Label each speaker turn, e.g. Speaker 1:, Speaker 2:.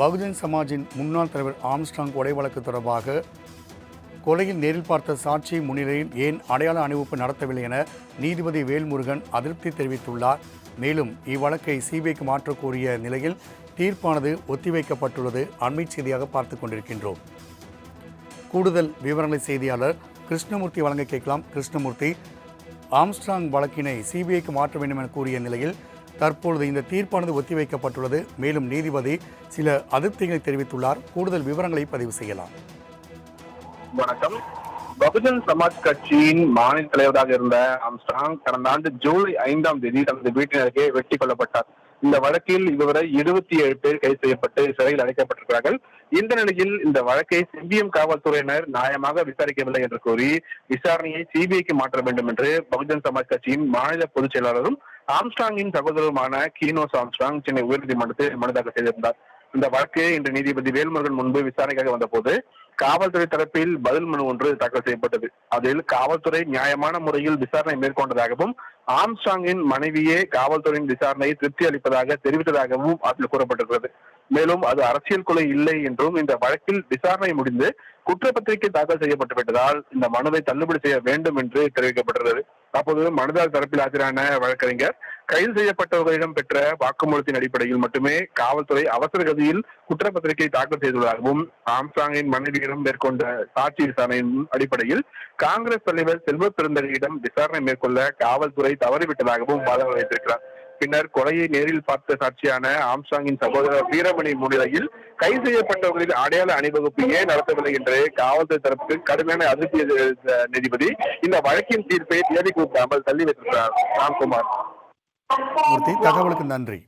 Speaker 1: பகுஜன் சமாஜின் முன்னாள் தலைவர் ஆம்ஸ்டாங் கொலை வழக்கு தொடர்பாக கொலையில் நேரில் பார்த்த சாட்சி முன்னிலையில் ஏன் அடையாள அணிவிப்பு நடத்தவில்லை என நீதிபதி வேல்முருகன் அதிருப்தி தெரிவித்துள்ளார். மேலும் இவ்வழக்கை சிபிஐக்கு மாற்றக்கூடிய நிலையில் தீர்ப்பானது ஒத்திவைக்கப்பட்டுள்ளது அண்மை செய்தியாக பார்த்து கொண்டிருக்கின்றோம். கூடுதல் விவரங்களை செய்தியாளர் கிருஷ்ணமூர்த்தி வழங்க கேட்கலாம். கிருஷ்ணமூர்த்தி ஆம்ஸ்ட்ராங் வழக்கினை சிபிஐக்கு மாற்ற வேண்டும் என கூறிய நிலையில் தற்பொழுது இந்த தீர்ப்பானது ஒத்திவைக்கப்பட்டுள்ளது. மேலும் நீதிபதி சில அதிருப்திகளை தெரிவித்துள்ளார். கூடுதல் விவரங்களை பதிவு செய்யலாம்.
Speaker 2: வணக்கம். பகுஜன் சமாஜ் கட்சியின் மாநில தலைவராக இருந்த ஆம்ஸ்டாங் கடந்த ஆண்டு ஜூலை ஐந்தாம் தேதி தனது வீட்டின் அருகே வெட்டி கொல்லப்பட்டார். இந்த வழக்கில் இதுவரை இருபத்தி ஏழு பேர் கைது செய்யப்பட்டு சிறையில் அடைக்கப்பட்டிருக்கிறார்கள். இந்த நிலையில் இந்த வழக்கை சிபிஎம் காவல்துறையினர் நியாயமாக விசாரிக்கவில்லை என்று கூறி விசாரணையை சிபிஐக்கு மாற்ற வேண்டும் என்று பகுஜன் சமாஜ் கட்சியின் மாநில பொதுச் செயலாளரும் ஆம்ஸ்டாங்கின் சகோதரருமான கீனோஸ் ஆம்ஸ்ட்ராங் சென்னை உயர்நீதிமன்றத்தில் மனு தாக்கல் செய்திருந்தார். இந்த வழக்கு இன்று நீதிபதி வேல்முருகன் முன்பு விசாரணைக்காக வந்தபோது காவல்துறை தரப்பில் பதில் மனு ஒன்று தாக்கல் செய்யப்பட்டது. அதில் காவல்துறை நியாயமான முறையில் விசாரணை மேற்கொண்டதாகவும் ஆம்ஸ்டாங்கின் மனைவியே காவல்துறையின் விசாரணையை திருப்தி அளிப்பதாக தெரிவித்ததாகவும் அதில் கூறப்பட்டிருக்கிறது. மேலும் அது அரசியல் கொலை இல்லை என்றும் இந்த வழக்கில் விசாரணை முடிந்து குற்றப்பத்திரிகை தாக்கல் செய்யப்பட்டு விட்டதால் இந்த மனுவை தள்ளுபடி செய்ய வேண்டும் என்று தெரிவிக்கப்பட்டிருந்தது. அப்போது மனதார் தரப்பில் ஆஜரான வழக்கறிஞர் கைது செய்யப்பட்டவர்களிடம் பெற்ற வாக்குமூலத்தின் அடிப்படையில் மட்டுமே காவல்துறை அவசர கதியில் குற்றப்பத்திரிகை தாக்கல் செய்துள்ளதாகவும் ஆம்சாங்கின் மனைவியிடம் மேற்கொண்ட சாட்சி விசாரணையின் அடிப்படையில் காங்கிரஸ் தலைவர் செல்வ பெருந்தகையிடம் விசாரணை மேற்கொள்ள காவல்துறை தவறிவிட்டதாகவும் வாதம் வைத்திருக்கிறார். பின்னர் கொலையை நேரில் பார்த்த சாட்சியான ஆம்சாங்கின் சகோதரர் வீரமணி முன்னிலையில் கைது செய்யப்பட்டவர்களின் அடையாள அணிவகுப்பு ஏன் நடத்தவில்லை என்று காவல்துறை தரப்புக்கு கடுமையான அதிருப்தி நீதிபதி இந்த வழக்கின் தீர்ப்பை தேதி கூட்டாமல் தள்ளி வைத்திருக்கிறார். ராம்குமார்.
Speaker 1: தகவலுக்கு நன்றி.